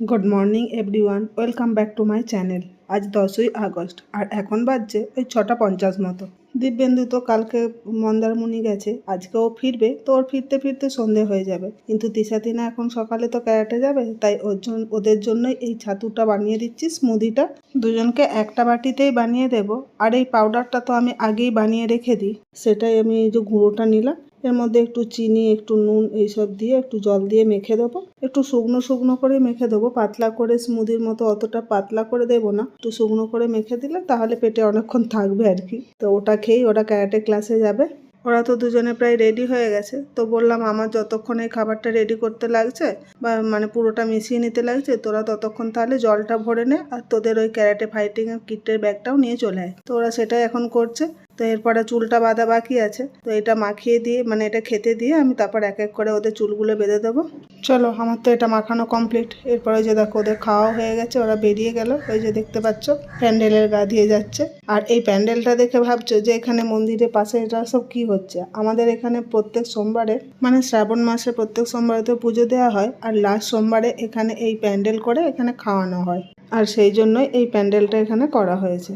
Good morning everyone welcome back to my channel আজ দশই August, আর এখন বাজছে ওই ছটা পঞ্চাশ মতো। দিব্যেন্দু তো কালকে মন্দারমণি গেছে, আজকে ও ফিরবে, তো ওর ফিরতে ফিরতে সন্ধে হয়ে যাবে। কিন্তু তিশাতিনা এখন সকালে তো ক্যারাটে যাবে, তাই ওর জন্য ওদের জন্যই এই ছাতুটা বানিয়ে দিচ্ছি, স্মুদিটা। দুজনকে একটা বাটিতেই বানিয়ে দেব, আর এই পাউডারটা তো আমি আগেই বানিয়ে রেখে দিই। সেটাই আমি এই যে গুঁড়োটা নিলাম এর মধ্যে একটু চিনি, একটু নুন এইসব দিয়ে একটু জল দিয়ে মেখে দেবো। একটু শুকনো শুকনো করে মেখে দেবো। পাতলা করে স্মুদির মতো অতটা পাতলা করে দেবো না। একটু শুকনো করে মেখে দিলে তাহলে পেটে অনেকক্ষণ থাকবে আর কি। তো ওটা খেয়েই ওরা ক্যারাটে ক্লাসে যাবে। ওরা তো দুজনে প্রায় রেডি হয়ে গেছে। তো বললাম, আমার যতক্ষণ এই খাবারটা রেডি করতে লাগছে বা মানে পুরোটা মিশিয়ে নিতে লাগছে, তোরা ততক্ষণ তাহলে জলটা ভরে নে আর তোদের ওই ক্যারাটে ফাইটিং কিটের ব্যাগটাও নিয়ে চলে আয়। তো ওরা সেটাই এখন করছে। তো এরপরে চুলটা বাঁধা বাকি আছে। তো এটা মাখিয়ে দিয়ে মানে এটা খেতে দিয়ে আমি তারপর এক এক করে ওদের চুলগুলো বেঁধে দেবো। চলো, আমার তো এটা মাখানো কমপ্লিট এরপরে যে দেখো, ওদের খাওয়া হয়ে গেছে, ওরা বেরিয়ে গেল। ওই যে দেখতে পাচ্ছ, প্যান্ডেলের গা দিয়ে যাচ্ছে। আর এই প্যান্ডেলটা দেখে ভাবছ যে এখানে মন্দিরের পাশে এটা সব কি হচ্ছে? আমাদের এখানে প্রত্যেক সোমবারে মানে শ্রাবণ মাসে প্রত্যেক সোমবারে তো পুজো দেওয়া হয়। আর লাস্ট সোমবারে এখানে এই প্যান্ডেল করে এখানে খাওয়ানো হয়। আর সেই জন্যই এই প্যান্ডেলটা এখানে করা হয়েছে।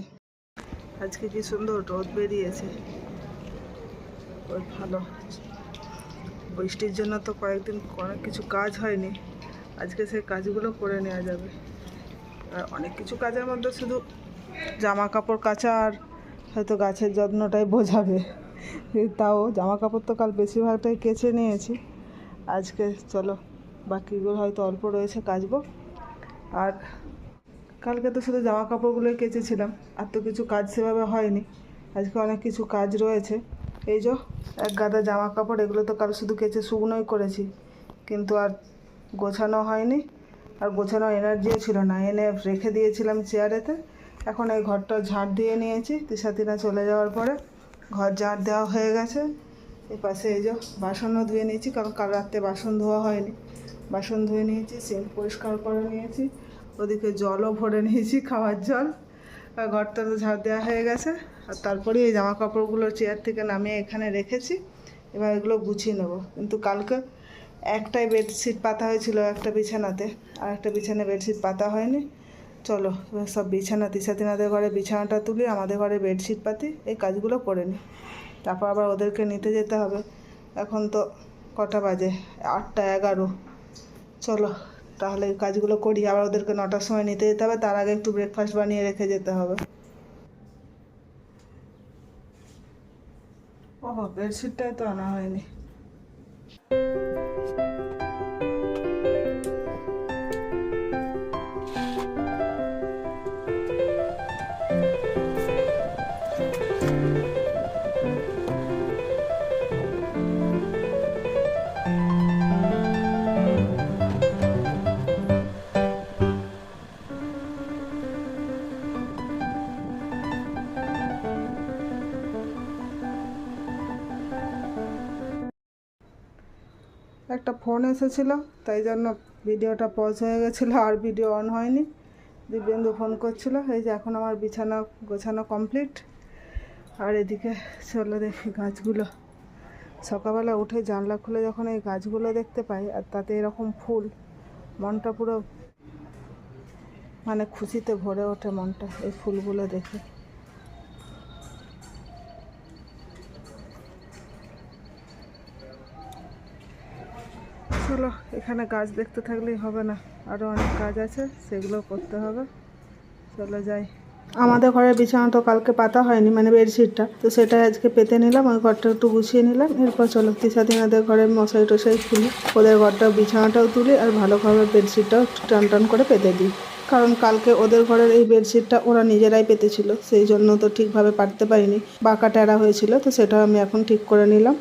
আজকে কি সুন্দর রোদ বেরিয়েছে। ওই ভালো। বৃষ্টির জন্য তো কয়েকদিন অনেক কিছু কাজ হয়নি। আজকে সেই কাজগুলো করে নেওয়া যাবে। আর অনেক কিছু কাজের মধ্যে শুধু জামা কাপড় কাচা আর হয়তো গাছের যত্নটাই বোঝাবে। তাও জামা কাপড় তো কাল বেশিরভাগটাই কেচে নিয়েছি। আজকে চলো, বাকিগুলো হয়তো অল্প রয়েছে কাচবো। আর কালকে তো শুধু জামা কাপড়গুলোই কেচেছিলাম, আর তো কিছু কাজ সেভাবে হয়নি। আজকে অনেক কিছু কাজ রয়েছে। এই যে, এক গাদা জামা কাপড়, এগুলো তো কাল শুধু কেচে শুকনোই করেছি। কিন্তু আর গোছানো হয়নি, আর গোছানো এনার্জিও ছিল না। এনে রেখে দিয়েছিলাম চেয়ারেতে, এখন এই ঘরটা ঝাড় দিয়ে নিয়েছি। তিসাতিনা চলে যাওয়ার পরে ঘর ঝাড় দেওয়া হয়ে গেছে। এ পাশে এই যে, বাসনও ধুয়ে নিয়েছি, কারণ কাল রাত্রে বাসন ধোয়া হয়নি। বাসন ধুয়ে নিয়েছি সিঙ্ক পরিষ্কার করে নিয়েছি। ওদিকে জলও ভরে নিয়েছি খাওয়ার জল। ঘরটা তো ঝাড় দেওয়া হয়ে গেছে। আর তারপরে এই জামা কাপড়গুলো চেয়ার থেকে নামিয়ে এখানে রেখেছি। এবার এগুলো গুছিয়ে নেব। কিন্তু কালকে একটাই বেডশিট পাতা হয়েছিল একটা বিছানাতে। আর একটা বিছানায় বেডশিট পাতা হয়নি। চলো, এবার সব বিছানা তিসাতিনাদের ঘরে বিছানাটা তুলি, আমাদের ঘরে বেডশিট পাতি, এই কাজগুলো করে নিই। তারপর আবার ওদেরকে নিতে যেতে হবে। এখন তো কটা বাজে? আটটা এগারো। চলো। তাহলে কাজগুলো করি, আবার ওদেরকে নটার সময় নিতে যেতে হবে, তার আগে একটু ব্রেকফাস্ট বানিয়ে রেখে যেতে হবে। ও বেডশিটটাই তো আনা হয়নি। একটা ফোন এসেছিল, তাই জন্য ভিডিওটা পজ হয়ে গেছিল আর ভিডিও অন হয়নি। দিব্যেন্দু ফোন করছিল, এই যে এখন আমার বিছানা গোছানো কমপ্লিট আর এদিকে চলো দেখি গাছগুলো। সকালবেলা উঠে জানলা খুলে যখন এই গাছগুলো দেখতে পাই, আর তাতে এরকম ফুল, মনটা পুরো মানে খুশিতে ভরে ওঠে মনটা, এই ফুলগুলো দেখে চলো এখানে গাছ দেখতে থাকলেই হবে না। আরও অনেক কাজ আছে, সেগুলো করতে হবে। চলে যাই। আমাদের ঘরের বিছানা তো কালকে পাতা হয়নি মানে বেডশিটটা। তো সেটা আজকে পেতে নিলাম, ওই ঘরটা একটু গুছিয়ে নিলাম। এরপর চলো তিসাদিনাদের ঘরের মশাই টশাই খুলি। ওদের ঘরটা বিছানাটাও তুলি আর ভালোভাবে বেডশিটটাও টান টান করে পেতে দিই। কারণ কালকে ওদের ঘরের এই বেডশিটটা ওরা নিজেরাই পেতেছিল, সেই জন্য তো ঠিকভাবে পারতে পারিনি। বাঁকা টেরা হয়েছিল, তো সেটাও আমি এখন ঠিক করে নিলাম।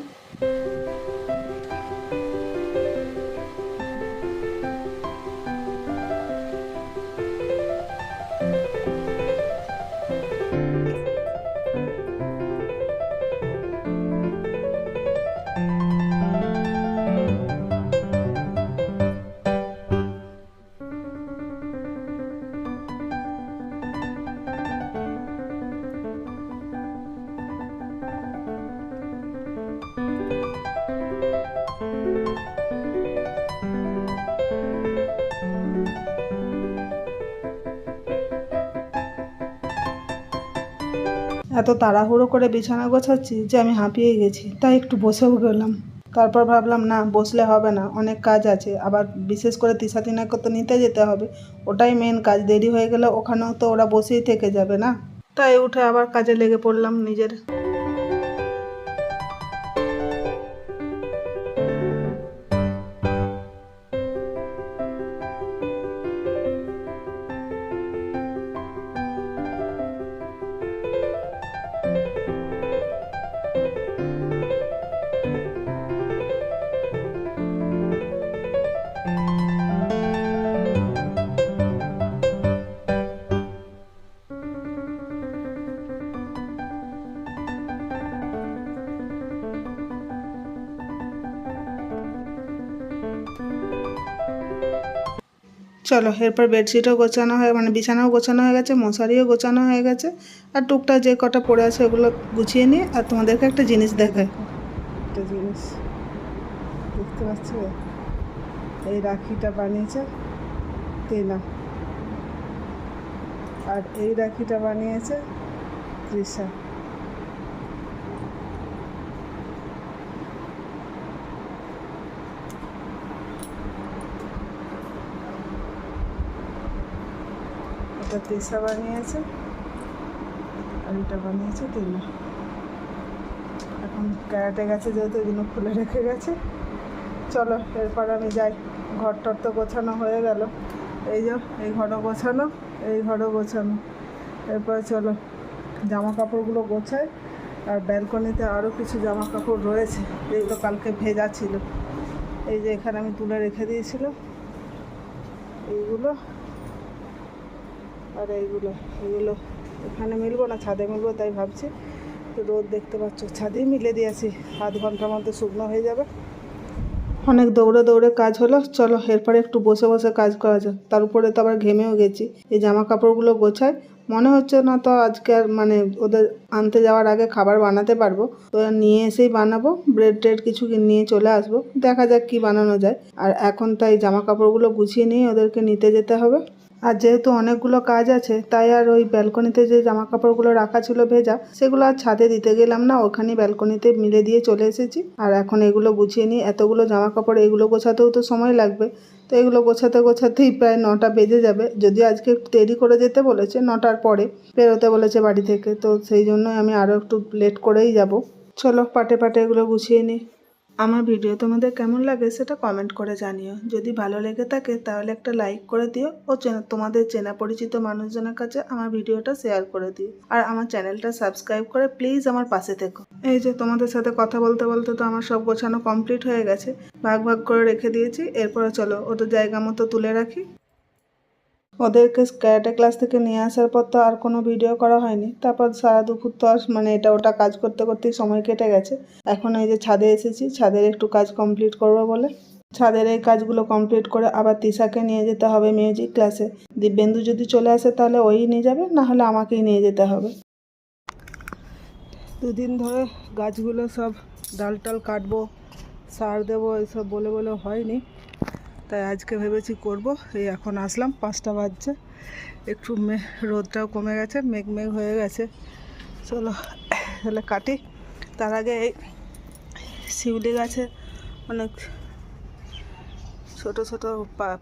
এত তাড়াহুড়ো করে বিছানা গোছাচ্ছি যে আমি হাঁপিয়ে গেছি, তাই একটু বসেও গেলাম। তারপর ভাবলাম, না, বসলে হবে না, অনেক কাজ আছে, আবার বিশেষ করে তিসা তিনাকে তো নিতে যেতে হবে, ওটাই মেন কাজ, দেরি হয়ে গেলে ওখানেও তো ওরা বসেই থেকে যাবে না? তাই উঠে আবার কাজে লেগে পড়লাম নিজের। চলো, এরপর বেডশিটও গোছানো হয়ে মানে বিছানাও গোছানো হয়ে গেছে, মশারিও গোছানো হয়ে গেছে, আর টুকটাক যে কটা পড়ে আছে ওগুলো গুছিয়ে নিয়ে, আর তোমাদেরকে একটা জিনিস দেখায় একটা জিনিস। দেখতে পাচ্ছ? এই রাখিটা বানিয়েছে তেনা। আর এই রাখিটা বানিয়েছে তৃষা। এটা তৃষা বানিয়েছে আর এটা বানিয়েছে তেনা এখন ক্যারাটে গেছে যেহেতু জন্য খুলে রেখে গেছে। চলো, এরপর আমি যাই। ঘর টর তো গোছানো হয়ে গেল। এই যে, এই ঘরও গোছানো, এই ঘরও গোছানো। এরপর চলো জামা কাপড়গুলো গোছাই। আর ব্যালকনিতে আরও কিছু জামা কাপড় রয়েছে যেগুলো কালকে ভেজা ছিল। এই যে এখানে আমি তুলে রেখে দিয়েছিলাম। এইগুলো আর এইগুলো, এগুলো এখানে মিলবো না, ছাদে মিলবো, তাই ভাবছি। রোদ দেখতে পাচ্ছ, ছাদেই মিলে দিয়েছি। আধ ঘণ্টার মধ্যে শুকনো হয়ে যাবে। অনেক দৌড়ে দৌড়ে কাজ হলো। চলো, এরপরে একটু বসে বসে কাজ করা যাক। তার উপরে তো আবার ঘেমেও গেছি। এই জামা কাপড়গুলো গোছাই। মনে হচ্ছে না তো আজকে আর মানে ওদের আনতে যাওয়ার আগে খাবার বানাতে পারব। তো নিয়ে এসেই বানাবো। ব্রেড ট্রেড কিছু নিয়ে চলে আসব। দেখা যাক কি বানানো যায়। আর এখন তাই জামা কাপড়গুলো গুছিয়ে নিয়ে ওদেরকে নিতে যেতে হবে। আর যেহেতু অনেকগুলো কাজ আছে, তাই আর ওই ব্যালকনিতে যে জামা কাপড়গুলো রাখা ছিল ভেজা, সেগুলো আর ছাদে দিতে গেলাম না, ওখানে ব্যালকনিতে মিলে দিয়ে চলে এসেছি। আর এখন এগুলো গুছিয়ে নিই এতগুলো জামা কাপড় এগুলো গোছাতেও তো সময় লাগবে। তো এগুলো গোছাতে গোছাতেই প্রায় নটা বেজে যাবে। যদিও আজকে একটু দেরি করে যেতে বলেছে, নটার পরে বেরোতে বলেছে বাড়ি থেকে। তো সেই জন্যই আমি আরও একটু লেট করেই যাব। চলো, পাটে পাটে এগুলো গুছিয়ে নিই। আমার ভিডিও তোমাদের কেমন লাগে সেটা কমেন্ট করে জানিও। যদি ভালো লেগে থাকে তাহলে একটা লাইক করে দিও ও তোমাদের চেনা পরিচিত মানুষজনের কাছে আমার ভিডিওটা শেয়ার করে দিও। আর আমার চ্যানেলটা সাবস্ক্রাইব করে প্লিজ আমার পাশে থেকো। এই যে তোমাদের সাথে কথা বলতে বলতে তো আমার সব গোছানো কমপ্লিট হয়ে গেছে। ভাগ ভাগ করে রেখে দিয়েছি, এরপরে চলো ওটা জায়গা মতো তুলে রাখি। ওদেরকে ক্যারাটে ক্লাস থেকে নিয়ে আসার পর তো আর কোনো ভিডিও করা হয়নি। তারপর সারা দুপুর তো আর মানে এটা ওটা কাজ করতে করতেই সময় কেটে গেছে। এখন এই যে ছাদে এসেছি, ছাদের একটু কাজ কমপ্লিট করব বলে। ছাদের এই কাজগুলো কমপ্লিট করে আবার তিশাকে নিয়ে যেতে হবে মিউজিক ক্লাসে দিব্যেন্দু যদি চলে আসে তাহলে ওই নিয়ে যাবে, না হলে আমাকেই নিয়ে যেতে হবে। দুদিন ধরে গাছগুলো সব ডাল টাল কাটবো, সার দেবো, এসব বলে বলে হয়নি। তাই আজকে ভেবেছি করব। এই এখন আসলাম, পাঁচটা বাজছে। একটু মে, রোদটাও কমে গেছে, মেঘ মেঘ হয়ে গেছে। চলো, তাহলে কাটি। তার আগে এই শিউলি গাছে অনেক ছোট ছোট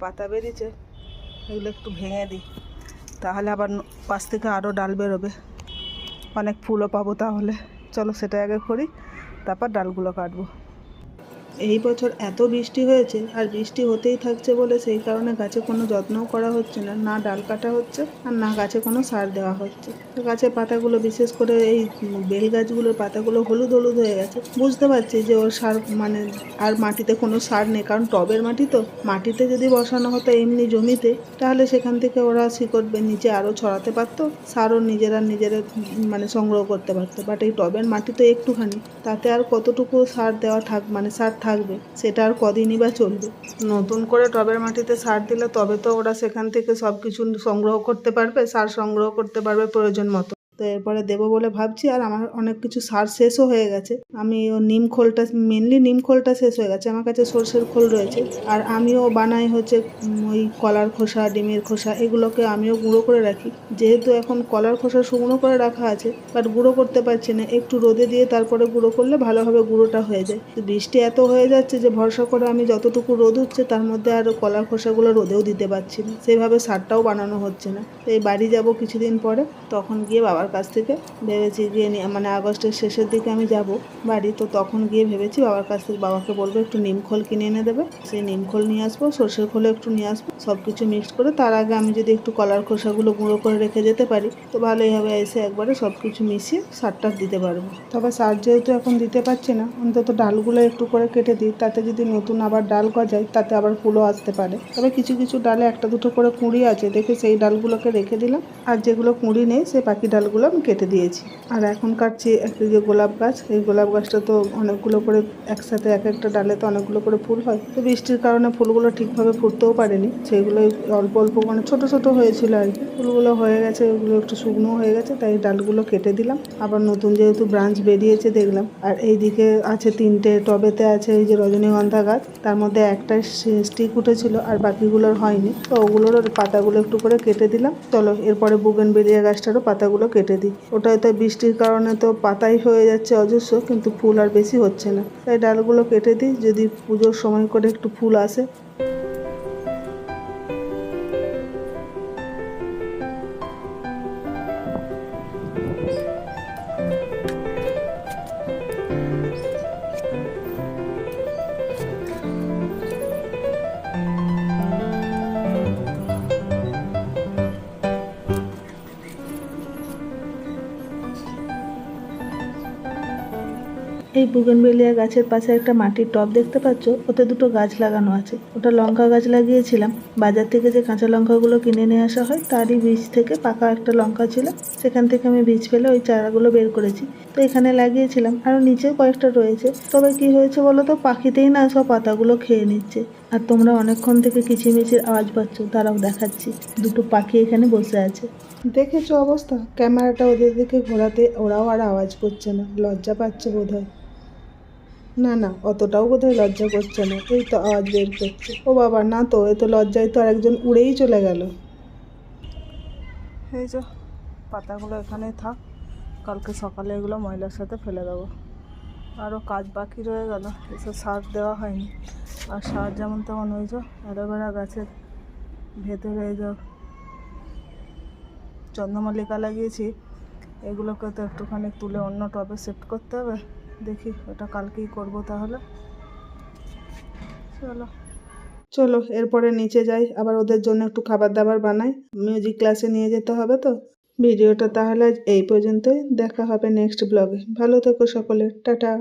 পাতা বেরিয়েছে, এগুলো একটু ভেঙে দিই। তাহলে আবার পাশ থেকে আরও ডাল বেরোবে। অনেক ফুলও পাবো তাহলে। চলো সেটা আগে করি, তারপর ডালগুলো কাটবো। এই বছর এত বৃষ্টি হয়েছে, আর বৃষ্টি হতেই থাকছে বলে সেই কারণে গাছে কোনো যত্নও করা হচ্ছে না না ডাল কাটা হচ্ছে আর না গাছে কোনো সার দেওয়া হচ্ছে। গাছের পাতাগুলো বিশেষ করে এই বেল গাছগুলোর পাতাগুলো হলুদ হলুদ হয়ে গেছে। বুঝতে পারছি যে ওর সার মানে আর মাটিতে কোনো সার নেই, কারণ টবের মাটি তো। মাটিতে যদি বসানো হতো এমনি জমিতে, তাহলে সেখান থেকে ওরা শিকড় নিচে আরও ছড়াতে পারতো, সারও নিজেরা নিজেরা মানে সংগ্রহ করতে পারতো। বাট এই টবের মাটি তো একটুখানি, তাতে আর কতটুকু সার দেওয়া থাক মানে সার থাকবে, সেটা আর কদিনই বা চলবে। নতুন করে টবের মাটিতে সার দিলে তবে তো ওরা সেখান থেকে সব কিছু সংগ্রহ করতে পারবে, সার সংগ্রহ করতে পারবে প্রয়োজন মতো। তো এরপরে দেবো বলে ভাবছি, আর আমার অনেক কিছু সার শেষও হয়ে গেছে। আমি ও নিম খোলটা মেনলি নিম খোলটা শেষ হয়ে গেছে। আমার কাছে সর্ষের খোল রয়েছে। আর আমিও বানাই হচ্ছে ওই কলার খোসা, ডিমের খোসা, এগুলোকে আমিও গুঁড়ো করে রাখি। যেহেতু এখন কলার খোসা শুকনো করে রাখা আছে বাট গুঁড়ো করতে পারছি না। একটু রোদে দিয়ে তারপরে গুঁড়ো করলে ভালোভাবে গুঁড়োটা হয়ে যায়। বৃষ্টি এত হয়ে যাচ্ছে যে ভরসা করে আমি যতটুকু রোদ উঠছে তার মধ্যে আর কলার খোসাগুলো রোদেও দিতে পারছি না। সেইভাবে সারটাও বানানো হচ্ছে না। তো এই বাড়ি যাব কিছুদিন পরে, তখন গিয়ে বাবার কাছ থেকে। ভেবেছি গিয়ে নিয়ে মানে আগস্টের শেষের দিকে আমি যাব বাড়ি, তো তখন গিয়ে ভেবেছি বাবার কাছ থেকে, বাবাকে বলব একটু নিমখোল কিনে এনে দেবে। সেই নিমখোল নিয়ে আসব, সর্ষের খোলও একটু নিয়ে আসব সব কিছু মিক্সড করে। তার আগে আমি যদি একটু কলার খোসাগুলো গুঁড়ো করে রেখে যেতে পারি, তো ভালোই হবে, এসে একবারে সব কিছু মিশিয়ে সারটা দিতে পারব। তবে সার যেহেতু এখন দিতে পারছি না, অন্তত ডালগুলো একটু করে কেটে দিই, তাতে যদি নতুন আবার ডাল গজায়, তাতে আবার ফুলও আসতে পারে। তবে কিছু কিছু ডালে একটা দুটো করে কুঁড়ি আছে, দেখে সেই ডালগুলোকে রেখে দিলাম। আর যেগুলো কুঁড়ি নেই, সেই বাকি ডালগুলো আমি কেটে দিয়েছি। আর এখন কাটছি একটা যে গোলাপ গাছ, এই গোলাপ গাছটা তো অনেকগুলো করে একসাথে এক একটা ডালে তো অনেকগুলো করে ফুল হয়। তো বৃষ্টির কারণে ফুলগুলো ঠিকভাবে ফুটতেও পারেনি। সেগুলো অল্প অল্প মানে ছোট ছোট হয়েছিল আর কি। ফুলগুলো হয়ে গেছে, ওগুলো একটু শুকনো হয়ে গেছে, তাই ডালগুলো কেটে দিলাম। আবার নতুন যেহেতু ব্রাঞ্চ বেরিয়েছে দেখলাম। আর এইদিকে আছে তিনটে টবেতে আছে এই যে রজনীগন্ধা গাছ। তার মধ্যে একটা স্টিক উঠেছিল আর বাকিগুলোর হয়নি। তো ওগুলোর পাতাগুলো একটু করে কেটে দিলাম। চলো, এরপরে বুগেন বেরিয়া গাছটারও পাতাগুলো কেটে দিই। ওটাই তো বৃষ্টির কারণে তো পাতাই হয়ে যাচ্ছে অজস্র, কিন্তু ফুল আর বেশি হচ্ছে না। তাই ডালগুলো কেটে দিই, যদি পুজোর সময় করে একটু ফুল আসে। এই বুগেনবেলিয়া গাছের পাশে একটা মাটির টব দেখতে পাচ্ছ? ওতে দুটো গাছ লাগানো আছে। ওটা লঙ্কা গাছ লাগিয়েছিলাম। বাজার থেকে যে কাঁচা লঙ্কাগুলো কিনে নিয়ে আসা হয়, তারই বীজ থেকে পাকা একটা লঙ্কা ছিল। সেখান থেকে আমি বীজ ফেলে ওই চারাগুলো বের করেছি। তো এখানে লাগিয়েছিলাম। আরও নিচেও কয়েকটা রয়েছে। তবে কি হয়েছে বলো তো? পাখিতেই না সব পাতাগুলো খেয়ে নিচ্ছে। আর তোমরা অনেকক্ষণ থেকে কিচিমিচির আওয়াজ পাচ্ছ। তারাও দেখাচ্ছি। দুটো পাখি এখানে বসে আছে। দেখেছ অবস্থা? ক্যামেরাটা ওদের দিকে ঘোরাতে ওরাও আর আওয়াজ করছে না। লজ্জা পাচ্ছে বোধহয়। না না, অতটাও বোধহয় লজ্জা করছে না। এই তো আওয়াজ বের করছে। ও বাবা, না তো এ তো লজ্জায় তো আরেকজন উড়েই চলে গেল। এই যে, পাতাগুলো এখানে থাক, কালকে সকালে এগুলো ময়লার সাথে ফেলে দেবো। আরও কাজ বাকি রয়ে গেল, এসব সার দেওয়া হয়নি। আর সার যেমন তেমন ওই যে, অ্যালোভেরা গাছের ভেতরে এই যে চন্দ্রমল্লিকা লাগিয়েছি। এগুলোকে তো একটুখানি তুলে অন্য টবে শিফট করতে হবে। দেখি ওটা কালকেই করব তাহলে। চলো। চলো, এরপরে নিচে যাই, আবার ওদের জন্য একটু খাবার দাবার বানাই। মিউজিক ক্লাসে নিয়ে যেতে হবে তো। ভিডিওটা তাহলে এই পর্যন্তই, দেখা হবে নেক্সট ব্লগে ভালো থেকো সকলে, টাটা।